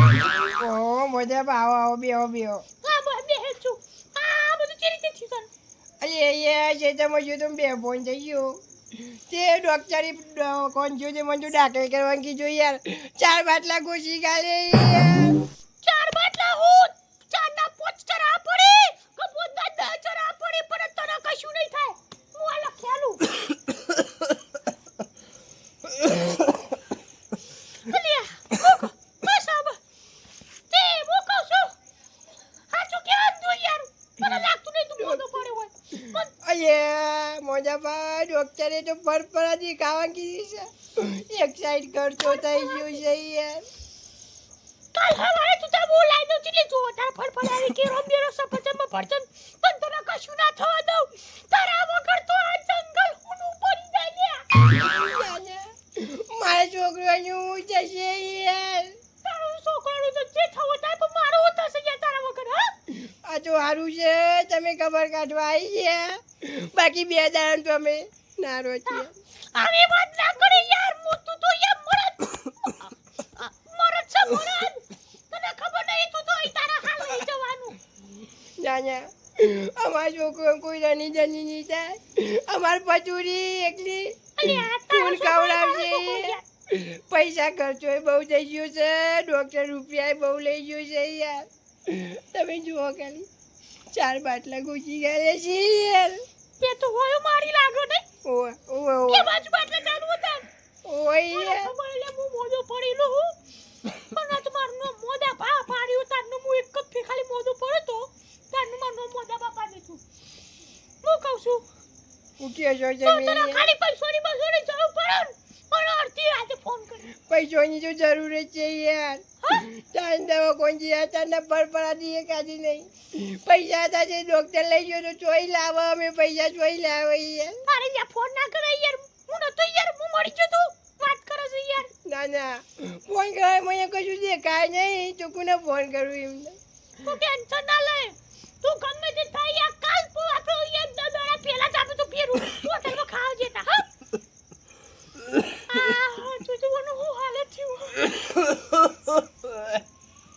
ભાઈ ઓહો બા આવો આવો બેહો બેહો. હા બસ બે છું. આ બધું ચી રીતે થયું તને અરે અહીંયા ખેતરમાં જો તમે બે ફોન થઈ ગયો. તે ડોક્ટરી કોણ જો તે મને દાખલ કીધું યાર. ચાર બાટલા ઘૂસી ગાલે યાર ચાર બાટલા હું ચાર ના પોચ ચરા પડી કે પોતા દસ ચરા પડી પણ તને કશું નહીં થાય હું આ લખ્યાલું અલિયા મોકો બસ આબ તે મોકો છો હાચું કેમ તું યાર મને લાગતું નહીં તું મોટો પડ્યો હોય પણ અરે મોજા ડોક્ટરે તો પરપરાથી ખાવા કીધી છે એક સાઈડ ખર્ચો થઈ ગયો છે યાર. કાલ હવારે તું તો બોલાઈ દઉં ચીલી તું તારા ફળફળાવી કે રોમ્બીરો સફરજનમાં ભરજન. પણ તને કશું ના થવા દઉં. તારા વગર તો આ જંગલ હુનું પડી જાય લ્યા. મારા છોકરાનું હું થશે યાર. તારું છોકરાનું તો જે થવું થાય પણ મારું થશે યાર તારા વગર હા? આ તો સારું છે તમે ખબર કાઢવા આવી ગયા. બાકી બે દાડા તો અમે નારો છીએ આવી વાત ના કરી યાર હું તું તો યાર મરત. મરત છે મરત. તને ખબર નહીં તું તો અહીં તારા હાલ લઈ જવાનું. નાના અમારા છોકરો કોઈ રની જની નહીં થાય. અમાર પચુરી એકલી. ફૂલ મારો યાર. પૈસા ખર્ચો બહુ થઈ ગયો છે. ડોક્ટર રૂપિયા બહુ લઈ ગયો છે યાર. તમે જુઓ ખાલી. ચાર બાટલા ઘૂસી ગયા છે યાર. તે તો હોય મારી લાગો નહીં. ઓય ઓય કે ઓવે બાજુ બાટલા ચાલુ હતા. ઓય. ખબર એટલે હું મોજો પડેલો હું. પણ આ તમારું નો મોદા ભા પાડ્યું તારનું હું એક જ ખાલી મોજો પડ્યો તો તારનું મારું મોદા બા પાડ્યું છું હું કહું છું હું જો જમી તો ખાલી પૈસાની બસોની જરૂર પડે પણ અડધી આજે ફોન કરી. પૈસાની જો જરૂર છે યાર. હા તાન દવા કોણ છે તારના પર પડાતી એ કાઢી નહીં? પૈસા હતા જે ડોક્ટર લઈ ગયો તો ચોઈ લાવો અમે પૈસા ચોઈ લાવો યાર તારે યાર ફોન ના કરે યાર. હું નતો યાર હું મળી ગયો તો. વાત કરે છે યાર. ના ના. ફોન કરે મને કશું દેખાય નહીં. તો કોને ફોન કરું એમને. તું ટેન્શન ના લે તું ગમે તે થાય યાર કાલ પો આપણો યાર દડા પહેલા જ આપણે તો ફેરું હોટલમાં ખાવા જતા હા આ જોજોનું હું હાલત થયું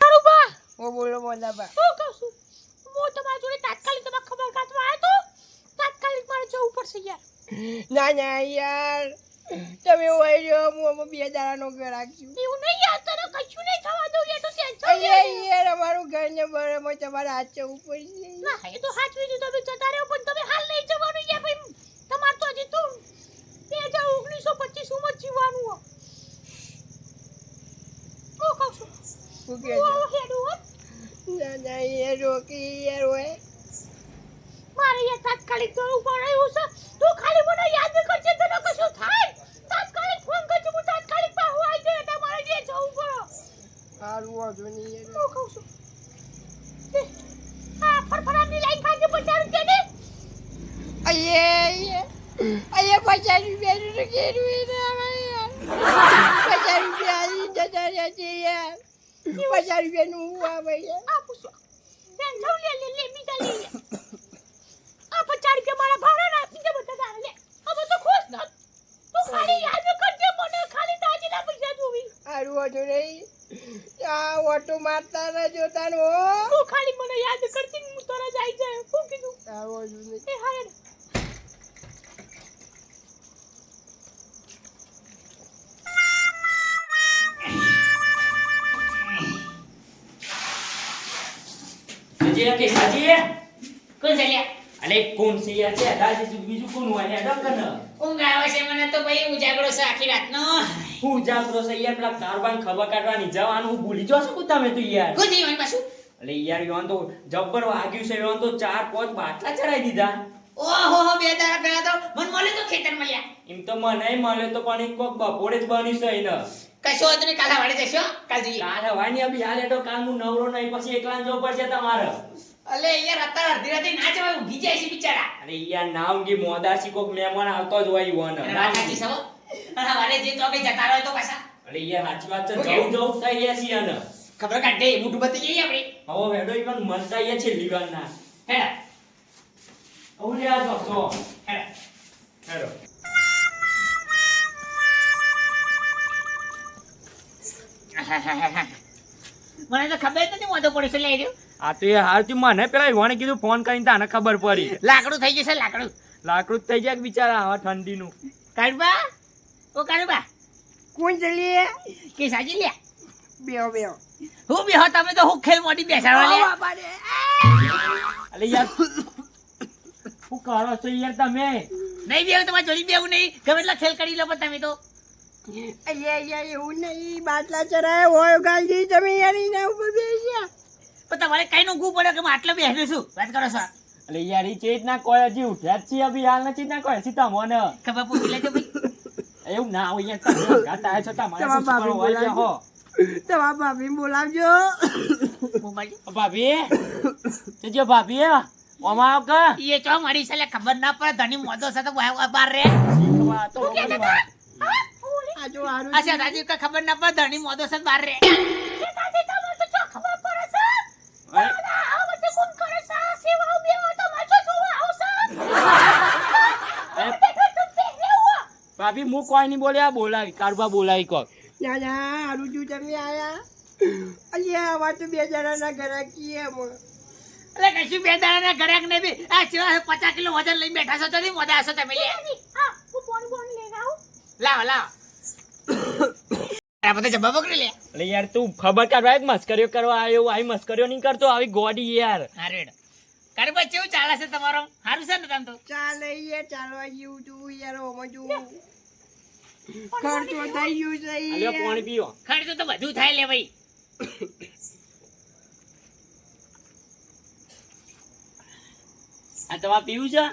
તારું બા હું બોલો મોદાબા હું કહું છું હું તમારા જોડે તાત્કાલિક તમારા ખબર કાઢવા આવ્યો તો તાત્કાલિક મારે જવું પડશે યાર ના ના યાર તમે હોય રહ્યો હું બે ઘર રાખશું. એવું નહીં યાર તને કશું નહીં થવા દઉં એ તો ટેન્શન લે યાર અમારું ઘર ને બરાબર તમારે હાથ જવું પડશે. ના એ તો સાચવી દીધું તમે જતા રહ્યો પણ તમે હાલ નહીં જવાનું યાર ભાઈ. તમાર તો હજી તો બે હજાર ઓગણીસો પચીસમાં જીવવાનું હો હું કહું છું હું છે? આવો ના ના યાર રોકી યાર હોય મારે યાર તાત્કાલિક જવું પડે એવું છે તું ખાલી મને યાદ કરજે તને કશું થાય તાત્કાલિક ફોન કરજો હું તાત્કાલિક પાછું આવી જાય એટલે મારે જે જવું પડે જોઈએ હું કહું છું? ફરફરાની લાઈન પચાસ પચાસ આવે પચાસ રૂપિયા આવી જતા રહ્યા છે યાર. પચાસ રૂપિયાનું હું આવે આ પૂછો. લઉં લે લે લે બીજા લે લે. આ પચાસ રૂપિયા મારા ભાડા ના આપી દે બધા તારે લે. હવે તો ખુશ ના તું ખાલી યાદ કરજે મને ખાલી તાજીના પૈસા જોવી. નહીં. આ ઓટો મારતા રહેજો તાનો તું ખાલી મને યાદ કરતી હું તરત આવી જાય શું કીધું? સારું વાંધો એ હા સજીયા કે સજીયા કોણ છે અલે કોણ છે છે દાદી બીજું કોણ હોય? ડોક્ટર ઊંઘ આવે છે મને તો ભાઈ ઉજાગરો છે આખી રાતનો. હું જાગરો છે યાર? પેલા કારબાન ખબર કાઢવાની જવાનું હું ભૂલી જો છું તમે તો યાર. કોઈ નહીં એની પાછું. એટલે યાર યોન તો જબ્બર વાગ્યું છે યોન તો ચાર પાંચ બાટલા ચડાઈ દીધા. ઓહો હો બે દાડા પહેલા તો મન મળ્યો તો ખેતર મળ્યા. એમ તો મને મળ્યો તો પણ એક કોક બપોરે જ બની છે એને. કશો હતો ને કાલા હવારે જશો કાલ કાલા કાલ અભી હાલે તો કાલ હું નવરો નહીં પછી એકલા જવું પડશે તમારે. અલે યાર અત્યારે અડધી રાતે ના જવાય ઊંઘી જાય છે બિચારા. અરે યાર નામ ઊંઘી મોદાસી કોક મહેમાન આવતો જ હોય સાચી છે હો. અને હવારે જે તો કઈ જતા રહો તો પાછા. અરે યાર સાચી વાત છે જવું જવું થઈ ગયા છીએ ને. ખબર કાઢે મોટું બતી જઈએ આપણે. હવે વેડો ઈવન મરતા અહીંયા છે લીવાના હેડા. ઓલે આ તો. સો હેડા. મને તો ખબર નથી મોટો પડે છે લઈ રહ્યો આ તો એ હારતી મને પેલા યુવાને કીધું ફોન કરીને તને ખબર પડી. લાકડું થઈ જશે લાકડું. લાકડું થઈ જાય બિચારા આવા ઠંડીનું. કાઢબા ઓ કાનુબા કોણ ચલીએ? કે સાજી લે. બેહો બેહો. હું બેહો તમે તો હું ખેલ મોડી બેસાડવા લે. અલે યાર. હું કરો છો યાર તમે? નહીં બેહો તમારે જોડી બેવું નહીં. ગમે એટલા ખેલ કરી લો પણ તમે તો. અરે યાર એવું નહીં. બાટલા ચરાય હોય ગાલજી તમે યાર એના ઉપર બેસ્યા. પણ તમારે કઈ નું પડે કે આટલા બેસું છું? વાત કરો સર અલે યાર એ ચેત ના કોઈ હજી ઉઠ્યા જ છીએ. અભી હાલ ના ચેત ના ખબર પૂછી લેજો એવું ના હોય ગાતા છતાં મારે. હો તમારા ભાભી બોલાવજો ભાભી જજો ભાભી ઓમાં આવ કે એ ચો મારી સાલે ખબર ના પડે ધણી મોદો સાથે તો બહાર બહાર રે તો બધી વાત. આ જો હારું આ છે દાદી કે ખબર ના પડે ધણી મોદો સાથે તો બહાર રે દાદી તમને તો ખબર પડે છે અરે, આ વચ્ચે કોણ કરે છે સેવાઓ બેવો તો માછો જોવા આવશે અરે, બેઠો તો બેહ્યો ભાભી હું કોઈ નહીં બોલ્યા બોલાવી કારભા બોલાવી કોક. ના ના હારું જો તમે આયા? અલ્યા આવા તો બે જણાના ઘરે કીએ અરે એટલે કશું બે દાડાના ઘરે ને બી આ સિવાય પચાસ કિલો વજન લઈને બેઠા છો તો નહીં મોદા હશો તમે? લે. હા હું પોણી પોણી લઈને લાવો લાવો. આ બધા જબ્બા પકડી લે. યાર તું ખબર કાઢવા મસ્કરીઓ કરવા આવ્યો આવી મસ્કરીઓ નહીં કરતો આવી ગોડી યાર. હારું હેડો કેવું ચાલે છે તમારો? સારું છે ને તમ તો? ચાલે યાર ચાલવા જેવું તું યાર ઓમાં જો ખર્ચો થઈ ગયું છે અલ્યો પાણી પીવો ખર્ચો તો બધું થાય લે ભાઈ. આ તમારે પીવું છે?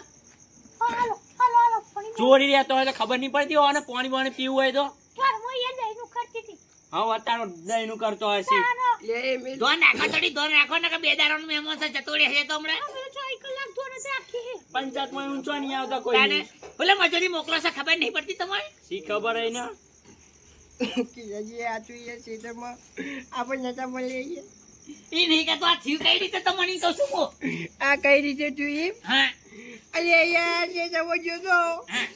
હાલો હાલો હાલો ચોરી રહેતો હોય તો ખબર નહીં પડતી હોય અને પાણી પાણી પીવું હોય તો. ઘરમાં એ દહીંનું કરતી હતી. હા અત્યારે દહીંનું કરતો હોય આનો લે મેં નાખો ધોન નાખો ને કે બે દાડાનું મહેમાન છે રહેશે તો હમણાં. તો તો પંચાયતમાં ઊંચો નહીં આવતા કોઈ તાને ભલે મજૂરી મોકલો છે ખબર નહીં પડતી તમારે? શી ખબર હોય ને? કિયાજી આ તું યાર આપણે નતા મળીએ એ નહીં કે તો આ થયું કઈ રીતે તો મને કહું? છું આ કઈ રીતે તું એમ? હા. અરે યાર જે જવો જોતો. હા.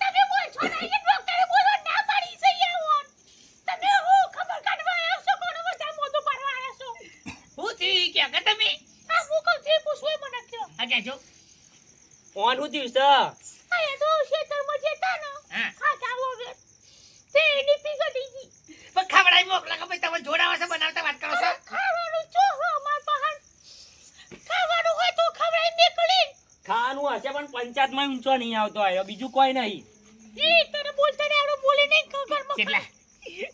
તમે બોલ છો ને એ ડોક્ટરે બોલો ના પાડી છે યાર તમે હું ખબર કાઢવા આવ્યા છો કોણ બધા મોઢું પાડવા આવ્યા છો હું થયું કે કે તમે આ મુકલથી પૂછવું મને કહેજો ફોન થયું છે. આ એ તો ખેતરમાં જતા ને. હા. જાવો હવે તે એની પીગડી ગઈ પણ ખવડાવી મોકલા કે ભાઈ તમે જોડાવા છે બનાવતા વાત કરો છો? ખાવાનું જો હો માર પહાણ ખાવાનું હોય તો ખવડાવી નીકળી. ખાવાનું હશે પણ પંચાયતમાં ઊંચો નહીં આવતો આયો બીજું કોઈ નહીં. એ તને બોલતા ને આવડો બોલે નહીં ઘરમાં કેટલા?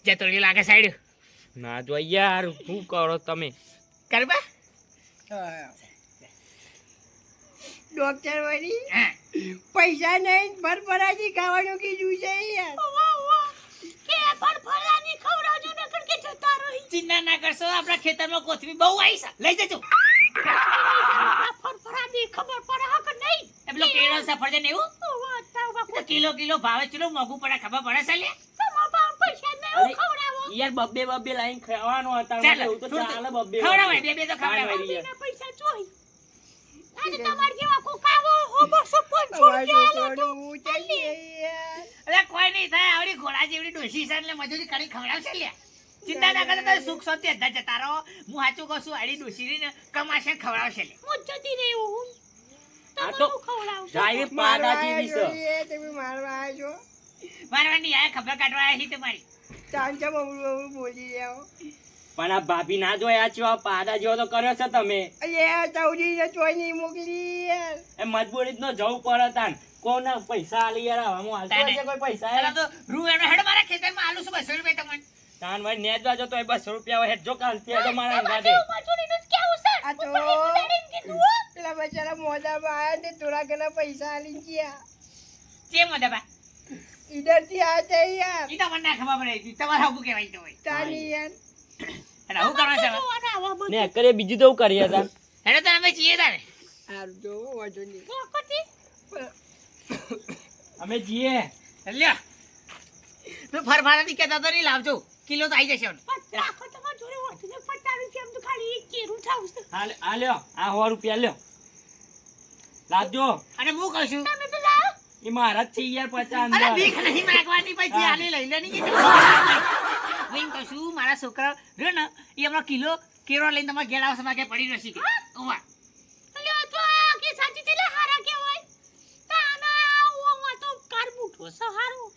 જતો લાગે સાઈડ. ના જો યાર શું કરો તમે? કરવા ડોક્ટર વળી. પૈસા નહીં ભરભરાજી ખાવાનું કીધું છે ચિંતા ના કરશો આપણા ખેતરમાં કોથમી બહુ આવી છે. લઈ જજો. ખબર પડે કે નહીં? એ કેળો સફરજન એવું? કિલો કિલો ભાવે ચલો મોઘું પડે ખબર પડે છે લે? યાર બબ્બે બબ્બે લાઈન ખાવાનો હતા ચાલો, એવું તો થોડું ચાલે બબ્બે ખવડાવાય, બે બે તો ખવડાવાય. હા, યાર. એના પૈસા જોઈ અને તમાર જેવા કોકાવો હો બસો પાંચસો અમારા તો. છોકરાનું ચાલીએ યાર અરે કોઈ નહીં થાય આવડી ઘોડા જેવડી ડોશી છે એટલે મજૂરી કરી ખવડાવશે લે ચિંતા ના કરતા તમે સુખ શાંતિ હતા જતા રહો. હું સાચું કહું છું આડી ને કમાશે ખવડાવશે લે હું જતી રહી હું. મારવાની આ ખબર કાઢવા આવી છે તમારી. ચાંચા બોલી રહ્યા. પણ આ ભાભી ના જોયા છો પાડા જેવો તો કર્યો છે તમે. આ ચોઈ નહીં મોકલી યાર. એ મજબૂરી નો જવું પડે તાન. કોના પૈસા આલી યાર હવામાં આલતો છે કોઈ પૈસા યાર તો રૂ એનો હેડ મારા ખેતરમાં આલુ છું 200 રૂપિયા તમને તાન ભાઈ નેજવા જતો હોય બસો રૂપિયા હોય હેઠ જો કાલથી તો મારા કેવું છે? આ તો હું. તો પેલા બચારા મોઢામાં આવ્યા તે થોડા ઘણા પૈસા આલી ગયા. જે મોદા બા ઈધરથી આ છે યાર. ઈ તો મને ના ખબર પડી તમારે આવું કહેવાય તો તાની યાર. કરવા છે. ને કરે બીજું તો કરીએ હતા. એને તો અમે જીએ તો વખતે અમે જીએ લ્યો. તું ફરફારા ની કેતા તો નહીં લાવજો. કિલો તો આવી જશે. રાખો તમારા જોડે વધીને પચાસ રૂપિયા એમ તો ખાલી એક કેરું થાવ છે. આ આ લ્યો આ સો રૂપિયા લ્યો. લાવજો. અને હું કહું છું તમે પેલા એ મારા જ છે યાર પચાસ અરે ભીખ નહીં માંગવાની પછી હા. લઈ લે નહીં હું એમ કહું છું મારા છોકરા રહ્યો ને એ હમણાં કિલો કેરો લઈને તમારે ઘેર આવશે મારે પડી રહેશે કે.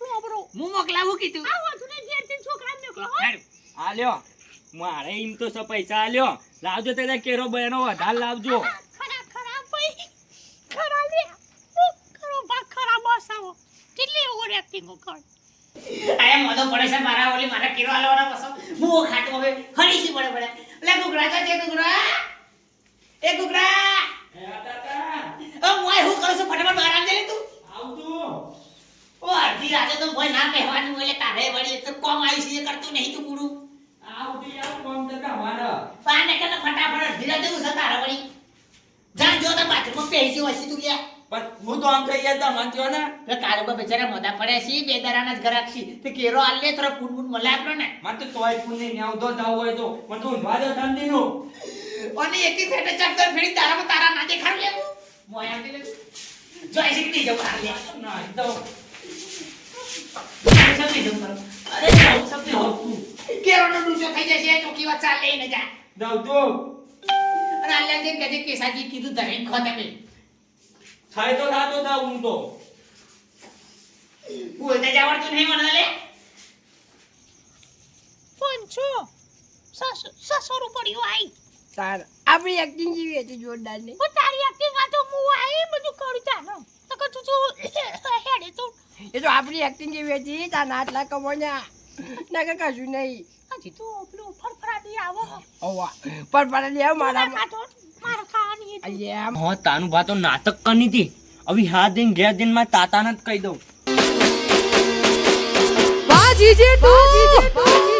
લોબરો. હું મોકલાવું કીધું. આલ્યો મારે એમ તો સો પૈસા આલ્યો લાવજો તે કેરો બહેનો વધાર લાવજો. ખરાબ ખરા ભાઈ. ખરા લે. હું ખરો બા ખરા બસ આવો. કેટલી ઓવર એક્ટિંગ કર. આયા મોઢો પડે છે મારા ઓલી, મારા કેરો આલવાના પાછો. હું ખાટું હવે. હરીશી પડે પડે. લે કુકડા તો છે કુકરા. એ કુકડા ઓ મોય હું કરું છું? ફટાફટ બહાર આવજે લે તું. આવતું ઓ, અડધી રાતે તો ભાઈ ના કહેવાનું એટલે તારે વળી તો કોમ આવી છે કરતું નહીં તું કુડું. આવતી આવ કોમ તો મારા પાને કે ફટાફટ અડધી રાતે હું તારે વળી. જા, જો તો બાથરૂમમાં પહેરી જો હસી તું લ્યા પણ હું તો આમ કહી જતા કહો ને. એટલે કાળુબા બેચારા મોદા પડ્યા છે બે દરાના જ ઘરાક છે તે કેરો આલ થોડો ફૂટ ફૂટ મળે આપણો ને મને તો તોય ફૂન ને આવતો જાવ હોય તો. મને તો ઊંઘવા દો નો અને એકી ફેટે ચક્કર ફેરી તારામાં તારા ના દેખાડ લેવું. મોયા દે જો એસી નહીં જવું આ લે. ના તો જવું અરે જાઉં. સબ નહીં જવું. કેરોનો ડૂચો થઈ જશે ચોકી વાત ચાલ ને જા. દઉં તો અને આલ્યા જે કહેજે કેસાજી કીધું ધરીને ખો તમે. થાય તો થાતો થા હું તો. બોલતા જ આવડતું નહીં મને લે પંચો સસ સસરો પડ્યો આઈ. તાર આપણી એક્ટિંગ જીવી હતી જોરદાર ને હું તારી એક્ટિંગ આ તો હું આઈ બધું કરું તાનો તો કે તું તું હેડે તું. એ તો આપણી એક્ટિંગ જેવી હતી તાર આટલા કમો냐 ના કે કશું નહીં. હજી તો પેલું ફરફરાટી આવો. ઓવા પર આવો મારા. અલ્યા હો તાનું ભા તો નાટક કરી હતી. હવે હા દિન ઘેર દિનમાં તાતાને જ કહી દઉં. બાજી જે તું